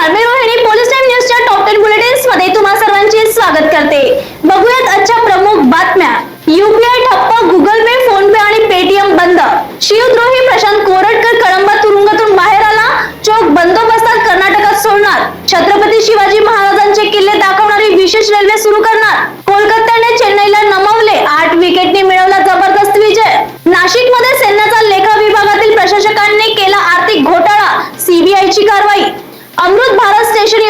नमस्कार Rohini police time न्यूजच्या top ten बुलेटिन्समध्ये तुम्हा सर्वांचे स्वागत करते. बघूयात आजच्या प्रमुख बातम्या. यूपीआय ठप्प गुगल पे फोन पे आणि पेटीएम बंद. शिवद्रोही प्रशांत कोरटकर कळंबा तुरुंगातून बाहेर आला. चोख बंदोबस्तात कर्नाटकात सोडणार. छत्रपती शिवाजी महाराजांचे किल्ले दाखवणारी विशेष रेल्वे सुरू करणार. कोलकात्याने चेन्नईला नमवले. आठ विकेटने मिळवला जबरदस्त विजय. नाशिकमध्ये सैन्याचा लेखा विभागातील प्रशासकांनी केला आर्थिक घोटाळा. सीबीआयची कारवाई. अमृत भारत स्टेशन